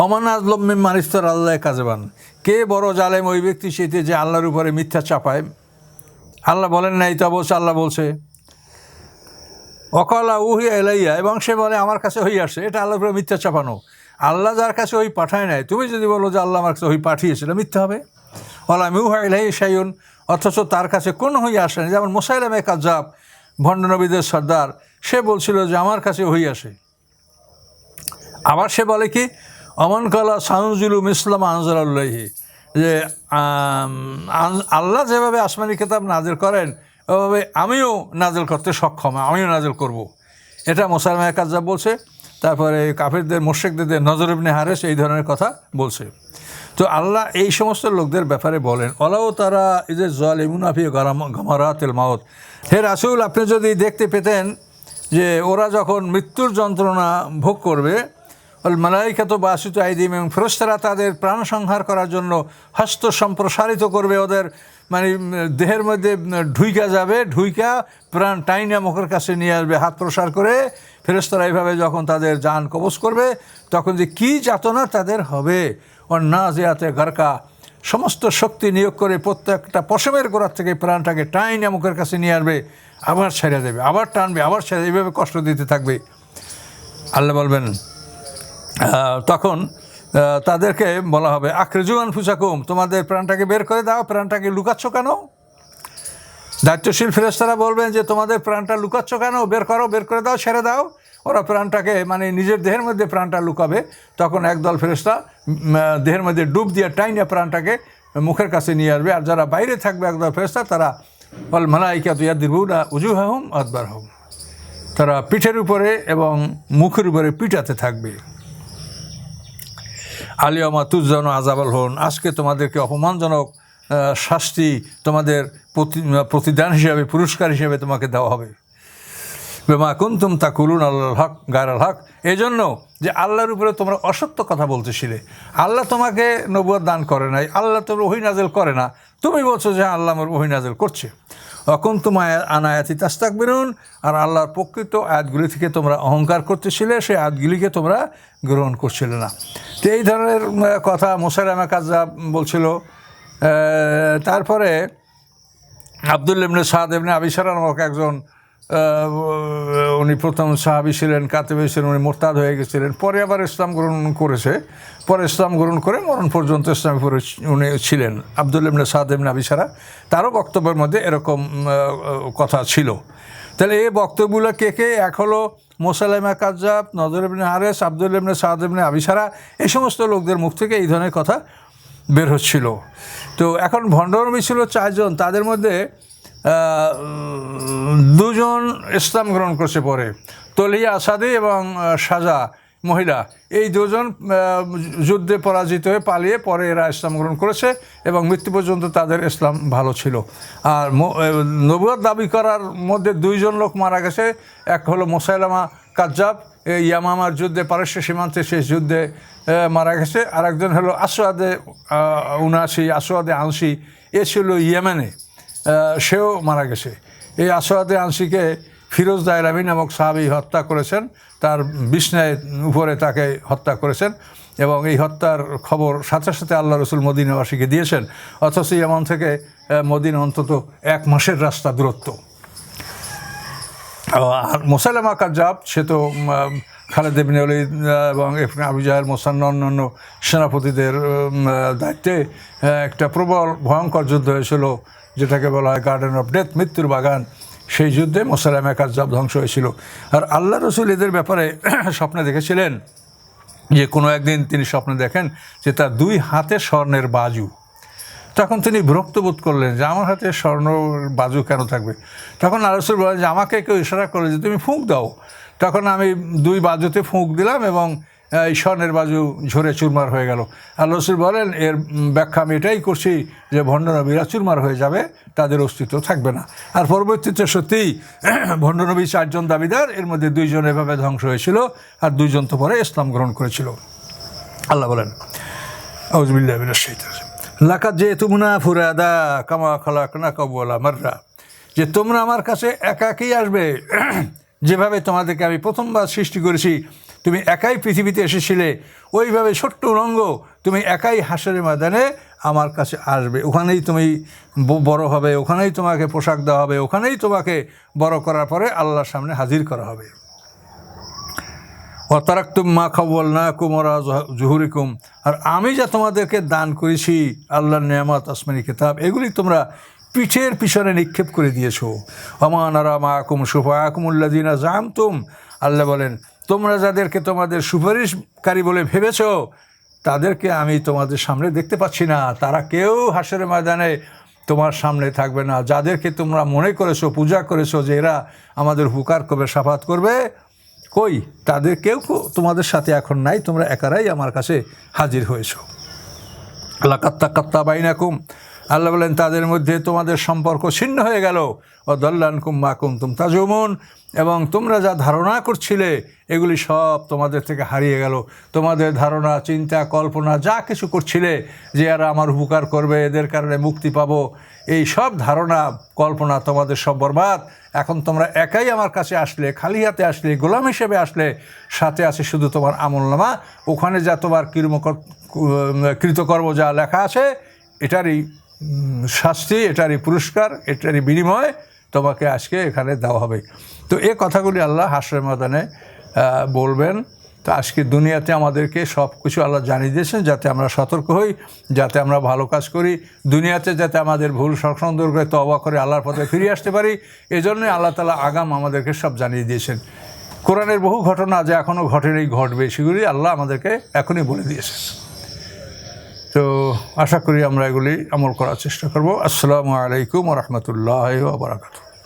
অমান আজলম মানিস্তর আল্লাহ কাজবান কে বড় জালেম ওই ব্যক্তি সেটি যে আল্লাহর উপরে মিথ্যা চাপায়? আল্লাহ বলেন নাই তা বলছে আল্লাহ বলছে। অকলা উহি এলাইয়া এবং সে বলে, আমার কাছে হই আসে, এটা আল্লাহর উপরে মিথ্যা চাপানো। আল্লাহ যার কাছে ওই পাঠায় নাই, তুমি যদি বলো যে আল্লাহ আমার কাছে ওই পাঠিয়েছে, এটা মিথ্যা হবে? ওলা মিউহা এলাই সাইন অথচ তার কাছে কোনো হই আসে না যেমন মোসাইলামে কাজাব ভণ্ডনবীদের সর্দার, সে বলছিল যে আমার কাছে হই আসে। আবার সে বলে কি অমন কলা সানুজুলুম ইসলাম আনজাল্লাহি যে আল্লাহ যেভাবে আসমানি কিতাব নাজেল করেন, ওভাবে আমিও নাজেল করতে সক্ষম, আমিও নাজেল করব। এটা মোসালমা কাজাব বলছে, তারপরে কাফিরদের মোশেকদের নজর ইবনে হারেস এই ধরনের কথা বলছে। তো আল্লাহ এই সমস্ত লোকদের ব্যাপারে বলেন অলাও তারা যে জল ইমুনাফি গমারাতেল মাওত হে রাসুল, আপনি যদি দেখতে পেতেন যে ওরা যখন মৃত্যুর যন্ত্রণা ভোগ করবে অল মালাইকাত বাসিত আইদিম এবং ফেরস্তারা তাদের প্রাণ সংহার করার জন্য হস্ত সম্প্রসারিত করবে। ওদের মানে দেহের মধ্যে ঢুইকা যাবে, ঢুইকা প্রাণ টাইনা মুখের কাছে নিয়ে আসবে, হাত প্রসার করে। ফেরস্তারা এইভাবে যখন তাদের যান কবজ করবে, তখন যে কী যাতনা তাদের হবে। ওর না জেয়াতে গারকা, সমস্ত শক্তি নিয়োগ করে প্রত্যেকটা পশমের গোড়ার থেকে প্রাণটাকে টাইনা মুখের কাছে নিয়ে আসবে, আবার ছেড়ে দেবে, আবার টানবে, আবার ছেড়ে এইভাবে কষ্ট দিতে থাকবে। আল্লাহ বলবেন তখন তাদেরকে বলা হবে আক্রেজুয়ান ফুসাকুম, তোমাদের প্রাণটাকে বের করে দাও, প্রাণটাকে লুকাচ্ছ কেন? দায়িত্বশীল ফেরেস্তারা বলবেন যে, তোমাদের প্রাণটা লুকাচ্ছ কেন? বের করো, বের করে দাও, ছেড়ে দাও। ওরা প্রাণটাকে মানে নিজের দেহের মধ্যে প্রাণটা লুকাবে। তখন একদল ফেরেস্তা দেহের মধ্যে ডুব দিয়ে টাইনে প্রাণটাকে মুখের কাছে নিয়ে আসবে। আর যারা বাইরে থাকবে, একদল ফেরেস্তা তারা বল মালাইকা তুইয়া দিরবুনা উজু হাহুম আদবার হোম তারা পিঠের উপরে এবং মুখের উপরে পিটাতে থাকবে। আলিয়ামা তুজানো আজাবাল হন। আজকে তোমাদেরকে অপমানজনক শাস্তি তোমাদের প্রতি- প্রতিদান হিসাবে, পুরস্কার হিসাবে তোমাকে দেওয়া হবে। বেমা কুন্তুম তা কুলুন আল্লাহ হক, গায়রাল হক। এই জন্য যে আল্লাহর উপরে তোমরা অসত্য কথা বলতেছিলে। আল্লাহ তোমাকে নবুয়াদ দান করে নাই, আল্লাহ তোমার ওহি নাজেল করে না। তুমি বলছো যে আল্লাহ আমার ওহি নাজেল করছে। অকুন তোমায় আনায়াতি তাস্তাক বেরুন আর আল্লাহর প্রকৃত আয়াতগুলি থেকে তোমরা অহংকার করতেছিলে, সেই আয়াতগুলিকে তোমরা গ্রহণ করছিলে না। তো এই ধরনের কথা মোসাইলামা কাজা বলছিল। তারপরে আবদুল ইবনে সাদ ইবনে আবিসার নামক একজন উনি প্রথম সাহাবি ছিলেন, কাতেবে ছিলেন, উনি মোরতাদ হয়ে গেছিলেন। পরে আবার ইসলাম গ্রহণ করেছে। পরে ইসলাম গ্রহণ করে মরণ পর্যন্ত ইসলাম পরে উনি ছিলেন। আবদুল ইবনে সাদ ইবনে আবিসারা তারও বক্তব্যের মধ্যে এরকম কথা ছিল। তাহলে এই বক্তব্যগুলো কে কে? এক হলো মোসালামা কাজাব নজর ইবনে হারেস, আবদুল ইবনে সাদ ইবনে আবিসারা এই সমস্ত লোকদের মুখ থেকে এই ধরনের কথা বের হচ্ছিল। তো এখন ভণ্ডনবী ছিল চারজন, তাদের মধ্যে দুজন ইসলাম গ্রহণ করছে পরে। তলিয়া আসাদি এবং সাজা, মহিলা। এই দুজন যুদ্ধে পরাজিত হয়ে পালিয়ে পরে এরা ইসলাম গ্রহণ করেছে এবং মৃত্যু পর্যন্ত তাদের ইসলাম ভালো ছিল। আর নবুয়াদ দাবি করার মধ্যে দুইজন লোক মারা গেছে। এক হলো মোসাইলামা কাজ্জাব, এই ইয়ামামার যুদ্ধে পারস্য সীমান্তে শেষ যুদ্ধে মারা গেছে। আর একজন হলো আসোয়াদে উনাশি আসোয়াদে আংশি এ ছিল ইয়েমেনে। সেও মারা গেছে। এই আসোয়াদে আংশিকে ফিরোজ দায়রামি নামক সাহাবি হত্যা করেছেন। তার বিছনায় উপরে তাকে হত্যা করেছেন এবং এই হত্যার খবর সাথে সাথে আল্লাহ রসুল মদিনাবাসীকে দিয়েছেন। অথচ ইয়েমন থেকে মদিনা অন্তত এক মাসের রাস্তা দূরত্ব। আর মোসাইলামা কাজাব সে তো খালেদ ওয়ালিদ এবং ইবনে আবু জাহেল, মোসান্ন, অন্যান্য সেনাপতিদের দায়িত্বে একটা প্রবল, ভয়ঙ্কর যুদ্ধ হয়েছিল, যেটাকে বলা হয় গার্ডেন অফ ডেথ মৃত্যুর বাগান। সেই যুদ্ধে মোসাইলামা কাজাব ধ্বংস হয়েছিল। আর আল্লাহ রসুল এদের ব্যাপারে স্বপ্নে দেখেছিলেন যে, কোনো একদিন তিনি স্বপ্নে দেখেন যে, তার দুই হাতে স্বর্ণের বাজু। তখন তিনি বিরক্ত বোধ করলেন যে, আমার হাতে স্বর্ণ বাজু কেন থাকবে? তখন আরসুল বলেন যে, আমাকে কেউ ইশারা করে যে, তুমি ফুঁক দাও। তখন আমি দুই বাজুতে ফুঁক দিলাম এবং স্বর্ণের বাজু ঝরে চুরমার হয়ে গেল। আর রসুল বলেন, এর ব্যাখ্যা আমি এটাই করছি যে ভণ্ডনবীরা চুরমার হয়ে যাবে, তাদের অস্তিত্ব থাকবে না। আর পরবর্তীতে সত্যিই ভণ্ডনবী চারজন দাবিদার, এর মধ্যে দুইজন এভাবে ধ্বংস হয়েছিল আর দুইজন তো পরে ইসলাম গ্রহণ করেছিল। আল্লাহ বলেন আউজবিল্লাহ লাকাত যে তুমনা ফুরাদা কামা খালাকনা কবলা মাররা। যে তোমরা আমার কাছে একাকেই আসবে যেভাবে তোমাদেরকে আমি প্রথমবার সৃষ্টি করেছি, তুমি একাই পৃথিবীতে এসেছিলে, ওইভাবে ছোট্ট রঙ্গ তুমি একাই হাসের ময়দানে আমার কাছে আসবে। ওখানেই তুমি বড় হবে, ওখানেই তোমাকে পোশাক দেওয়া হবে, ওখানেই তোমাকে বড় করার পরে আল্লাহর সামনে হাজির করা হবে। অতারাক্তুম মা খাবল না কুমরা জুহুরিকুম। আর আমি যা তোমাদেরকে দান করেছি, আল্লাহর নিয়ামত, আসমানি কিতাব, এগুলি তোমরা পিঠের পিছনে নিক্ষেপ করে দিয়েছ। অমান আরা মা আকুম সুফা আকুমুল্লাদিনা জামতুম আল্লাহ বলেন, তোমরা যাদেরকে তোমাদের সুপারিশকারী বলে ভেবেছো, তাদেরকে আমি তোমাদের সামনে দেখতে পাচ্ছি না। তারা কেউ হাসের ময়দানে তোমার সামনে থাকবে না। যাদেরকে তোমরা মনে করেছ, পূজা করেছ যে এরা আমাদের হুকার করবে সাফাত করবে, কই? তাদের কেউ তোমাদের সাথে এখন নাই। তোমরা একারাই আমার কাছে হাজির হয়েছো। আল্লাহ কাত্তা কাত্তা বাইনাকুম। আল্লাহ বলেন, তাদের মধ্যে তোমাদের সম্পর্ক ছিন্ন হয়ে গেল। ও দল্লানকুম মাকুম তুম তাজমন। এবং তোমরা যা ধারণা করছিলে, এগুলি সব তোমাদের থেকে হারিয়ে গেল। তোমাদের ধারণা, চিন্তা, কল্পনা, যা কিছু করছিলে যে এরা আমার উপকার করবে, এদের কারণে মুক্তি পাবো, এই সব ধারণা, কল্পনা তোমাদের সব বরবাদ। এখন তোমরা একাই আমার কাছে আসলে, খালি হাতে আসলে, গোলাম হিসেবে আসলে, সাথে আছে শুধু তোমার আমলনামা ওখানে যা তোমার কৃমকর কৃতকর্ম যা লেখা আছে, এটারই শাস্তি, এটারই পুরস্কার, এটারই বিনিময় তোমাকে আজকে এখানে দেওয়া হবে। তো এ কথাগুলি আল্লাহ হাসরের ময়দানে বলবেন। তো আজকে দুনিয়াতে আমাদেরকে সব কিছু আল্লাহ জানিয়ে দিয়েছেন, যাতে আমরা সতর্ক হই, যাতে আমরা ভালো কাজ করি। দুনিয়াতে যাতে আমাদের ভুল সংশোধন করে তবা করে আল্লাহর পথে ফিরে আসতে পারি এই জন্যই আল্লাহ তালা আগাম আমাদেরকে সব জানিয়ে দিয়েছেন। কোরআনের বহু ঘটনা যা এখনও ঘটেনি, ঘটবে, সেগুলি আল্লাহ আমাদেরকে এখনই বলে দিয়েছেন। তো আশা করি আমরা এগুলি আমল করার চেষ্টা করব। আসসালামু আলাইকুম রহমতুল্লাহ বারাকাতু